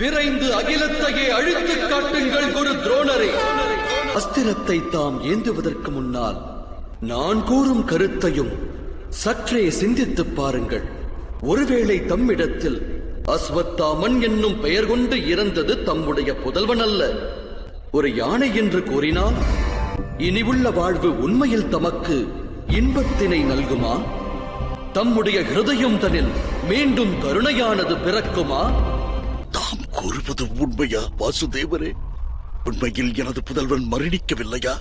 விரைந்து அகிலத்தையே அழித்துக் காட்டுங்கள் குரு துரோணரே. அஸ்திரத்தை தாம் ஏந்துவதற்கு முன்னால் நான் கூறும் கருத்தையும் சற்றே சிந்தித்துப் பாருங்கள். ஒருவேளை தம்மிடத்தில் அஸ்வத்தாமன் என்னும் பெயர் கொண்டு இறந்தது தம்முடைய புதல்வன் அல்ல. ஒரு யானை என்று கூறினால் இனிவுள்ள வாழ்வு உண்மையில் தமக்கு இன்பத்தினை நல்குமா? தம்முடைய ஹிருதயம் தனில் மீண்டும் கருணையானது பிறக்குமா? கூறுவது உண்மையா வாசுதேவரே? உண்மையில் எனது புதல்வன் மரணிக்கவில்லையா?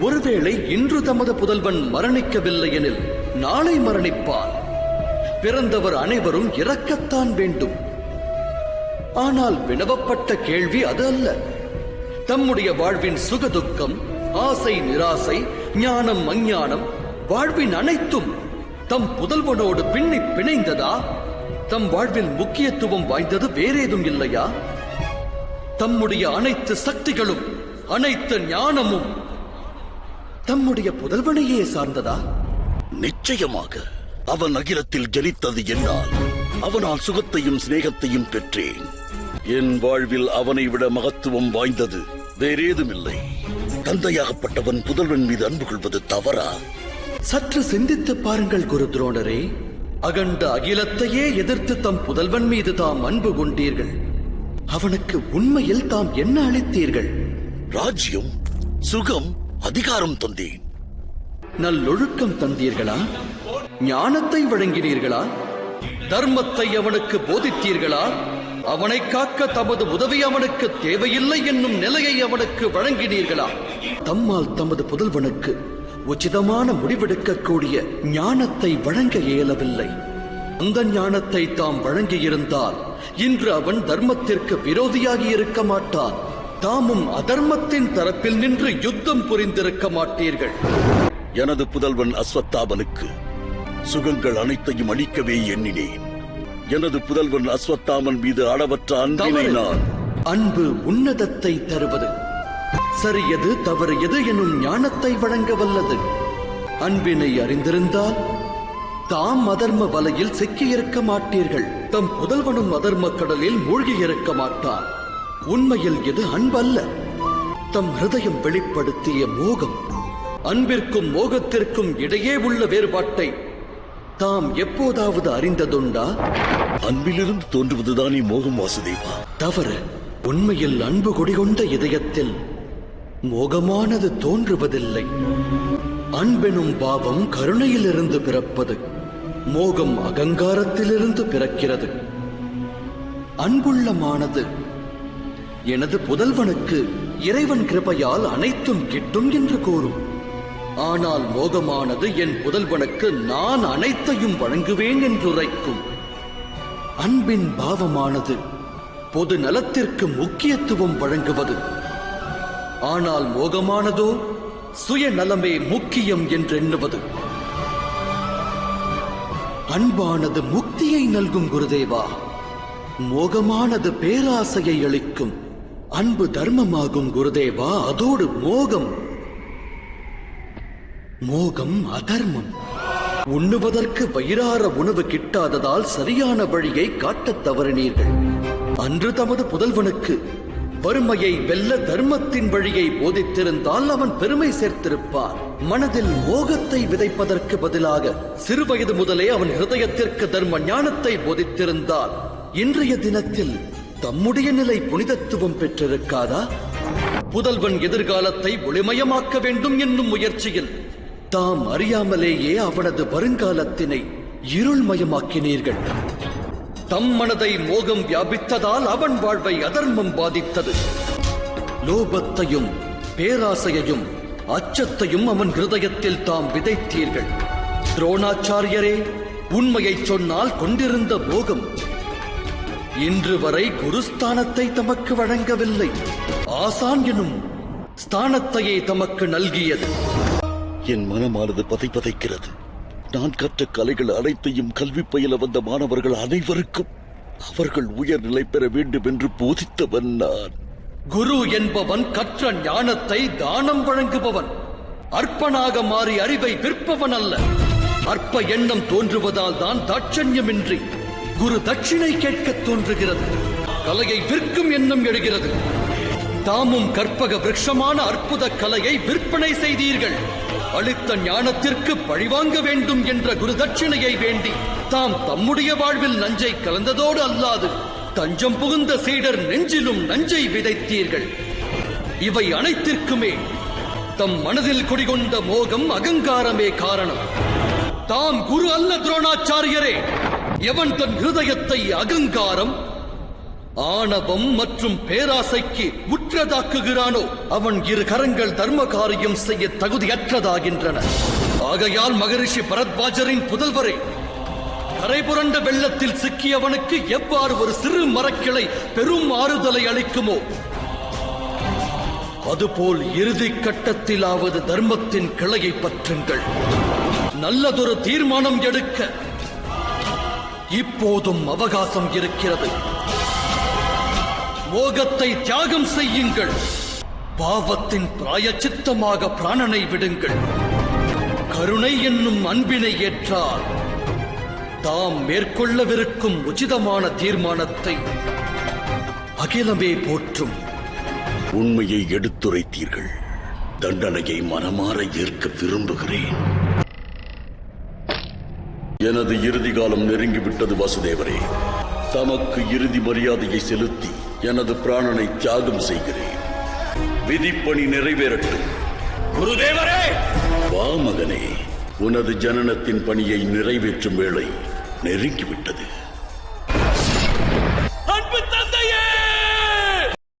ஒருவேளை இன்று தமது புதல்வன் மரணிக்கவில்லை எனில் நாளை மரணிப்பார் பிறந்தவர் அனைவரும் இறக்கத்தான் வேண்டும். ஆனால் வினவப்பட்ட கேள்வி அது அல்ல. தம்முடைய வாழ்வின் சுகதுக்கம் ஆசை நிராசை ஞானம் அஞ்ஞானம் வாழ்வின் அனைத்தும் தம் புதல்வனோடு பின்னி பிணைந்ததா? தம் வாழ்வில் முக்கியத்துவம் வாய்ந்தது வேறேதும் இல்லையா? தம்முடைய அனைத்து சக்திகளும் அனைத்து ஞானமும் தம்முடைய புதல்வனையே சார்ந்ததா? நிச்சயமாக அவன் அகிலத்தில் ஜனித்தது என்னால். அவனால் சுகத்தையும் சிநேகத்தையும் பெற்றேன். என் வாழ்வில் அவனை விட மகத்துவம் வாய்ந்தது வேறேதுமில்லை. தந்தையாகப்பட்டவன் புதல்வன் மீது அன்பு கொள்வது தவறா? சற்று சிந்தித்து பாருங்கள் குரு துரோணரே. அகண்ட அகிலத்தையே எதிர்த்து தம் புதல்வன் மீது தாம் அன்பு கொண்டீர்கள். அவனுக்கு உண்மையில் தாம் என்ன அளித்தீர்கள்? ராஜ்யம் சுகம் அதிகாரம் தந்தேன். நல்லொழுக்கம் தந்தீர்களா? ஞானத்தை வழங்கினீர்களா? தர்மத்தை அவனுக்கு போதித்தீர்களா? அவனை காக்க தமது உதவி அவனுக்கு தேவையில்லை என்னும் நிலையை அவனுக்கு வழங்கினீர்களா? தம்மால் தமது புதல்வனுக்கு உச்சிதமான முடிவெடுக்கக்கூடிய ஞானத்தை வழங்க இயலவில்லை. அந்த ஞானத்தை தாம் வழங்கியிருந்தால் இன்று அவன் தர்மத்திற்கு விரோதியாகி இருக்க மாட்டான். தாமும் அதர்மத்தின் தரப்பில் நின்று யுத்தம் புரிந்திருக்க மாட்டீர்கள். எனது புதல்வன் அஸ்வத்தாமனுக்கு சுகங்கள் அனைத்தையும் அளிக்கவே எண்ணினேன். எனது புதல்வன் அஸ்வத்தாமன் மீது அளவற்ற அன்பினை. நான் அன்பு உன்னதத்தை தருவது. சரியது தவறு எது எனும் ஞானத்தை வழங்க வல்லது. அன்பினை அறிந்திருந்தால் தாம் அதர்ம வலையில் சிக்கியிருக்க மாட்டீர்கள். தம் புதல்வனும் அதர்ம கடலில் மூழ்கியிருக்க மாட்டான் உண்மையில் இது அன்பல்ல. தம் ஹிருதயம் வெளிப்படுத்திய மோகம் அன்பிற்கும் மோகத்திற்கும் இடையே உள்ள வேறுபாட்டை தாம் எப்போதாவது அறிந்ததுண்டா? அன்பிலிருந்து தோன்றுவதுதானே மோகம் வாசுதேவா. தவறு. உண்மையில் அன்பு குடிகொண்ட இதயத்தில் மோகமானது தோன்றுவதில்லை. அன்பெனும் பாவம் கருணையிலிருந்து பிறப்பது மோகம் அகங்காரத்திலிருந்து பிறக்கிறது. அன்புள்ளமானது எனது புதல்வனுக்கு இறைவன் கிருபையால் அனைத்தும் கிட்டும் என்று கூறும். ஆனால் மோகமானது என் புதல்வனுக்கு நான் அனைத்தையும் வழங்குவேன் என்றுரைக்கும். அன்பின் பாவமானது பொது நலத்திற்கு முக்கியத்துவம் வழங்குவது ஆனால் மோகமானதோ சுயநலமே முக்கியம் என்றெண்ணுவது. அன்பானது முக்தியை நல்கும் குருதேவா மோகமானது பேராசையை அளிக்கும் அன்பு தர்மமாகும் குருதேவா அதோடு மோகம். மோகம் அதர்மம். உண்ணுவதற்கு வயிறார உணவு கிட்டாததால் சரியான வழியை காட்டத் தவறினீர்கள். அன்று தமது புதல்வனுக்கு வறுமையை வெல்ல தர்மத்தின் வழியை போதித்திருந்தால் அவன் பெருமை சேர்த்திருப்பார். மனதில் மோகத்தை விதைப்பதற்கு பதிலாக சிறுவயது முதலே அவன் ஹிருதயத்திற்கு தர்ம ஞானத்தை போதித்திருந்தால் இன்றைய தினத்தில் தம்முடைய நிலை புனிதத்துவம் பெற்றிருக்காதா? புதல்வன் எதிர்காலத்தை ஒளிமயமாக்க வேண்டும் என்னும் முயற்சியில் தாம் அறியாமலேயே அவனது வருங்காலத்தினை இருள்மயமாக்கினீர்கள். தம் மனதை மோகம் வியாபித்ததால் அவன் வாழ்வை அதர்மம் பாதித்தது. லோபத்தையும் பேராசையையும் அச்சத்தையும் அவன் ஹிருதயத்தில் தாம் விதைத்தீர்கள். துரோணாச்சாரியரே உண்மையை சொன்னால் கொண்டிருந்த போகம். இன்று வரை குருஸ்தானத்தை தமக்கு வழங்கவில்லை. ஆசான் எனும் ஸ்தானத்தையே தமக்கு நல்கியது. என் மனமானது பதை பதைக்கிறது நான் கற்ற கலைகள் அனைத்தையும் கல்வி பயில வந்த மாணவர்கள் அனைவருக்கும் அவர்கள் உயர்நிலை பெற வேண்டும் என்று போதித்தவன் நான். குரு என்பவன் கற்ற ஞானத்தை தானம் வழங்குபவன். அற்பனாக மாறி அறிவை விற்பவன் அல்ல. அற்ப எண்ணம் தோன்றுவதால் தான் தாட்சண்யமின்றி குரு தட்சிணை கேட்கத் தோன்றுகிறது. கலையை விற்கும் எண்ணம் எழுகிறது. தாமும் கற்பக விரக்ஷமான அற்புத கலையை விற்பனை செய்தீர்கள். அளித்த ஞானத்திற்கு பழிவாங்க வேண்டும் என்ற குருதட்சிணையை வேண்டி தாம் தம்முடைய வாழ்வில் நஞ்சை கலந்ததோடு அல்லாது தஞ்சம் புகுந்த சீடர் நெஞ்சிலும் நஞ்சை விதைத்தீர்கள். இவை அனைத்திற்குமே தம் மனதில் குடிகொண்ட மோகம் அகங்காரமே காரணம். தாம் குரு அல்ல துரோணாச்சாரியரே. எவன் தன் ஹிருதயத்தை அகங்காரம் ஆணவம் மற்றும் பேராசைக்கு உற்றதாக்குகிறானோ அவன் இரு கரங்கள் தர்ம காரியம் செய்ய தகுதியற்றதாகின்றன. ஆகையால் மகரிஷி பரத்வாஜரின் புதல்வரே கரைபுரண்ட வெள்ளத்தில் சிக்கியவனுக்கு எவ்வாறு ஒரு சிறு மரக்கிளை பெரும் ஆறுதலை அளிக்குமோ? அதுபோல் இறுதி கட்டத்திலாவது தர்மத்தின் கிளையை பற்றுங்கள். நல்லதொரு தீர்மானம் எடுக்க இப்போதும் அவகாசம் இருக்கிறது. மோகத்தை தியாகம் செய்யுங்கள். பாவத்தின் பிராயச்சித்தமாக பிராணனை விடுங்கள். கருணை என்னும் அன்பினை ஏற்றால் தாம் மேற்கொள்ளவிருக்கும் உச்சிதமான தீர்மானத்தை அகிலமே போற்றும். உண்மையை எடுத்துரைத்தீர்கள். தண்டனையை மனமாற ஏற்க விரும்புகிறேன். எனது இறுதி காலம் நெருங்கிவிட்டது வாசுதேவரே. தமக்கு இறுதி மரியாதையை செலுத்தி எனது பிராணனை தியாகம் செய்கிறேன். விதிப்பணி நிறைவேறட்டும். குருதேவரே! வா மகனே உனது ஜனனத்தின் பணியை நிறைவேற்றும் வேளை நெருங்கிவிட்டது.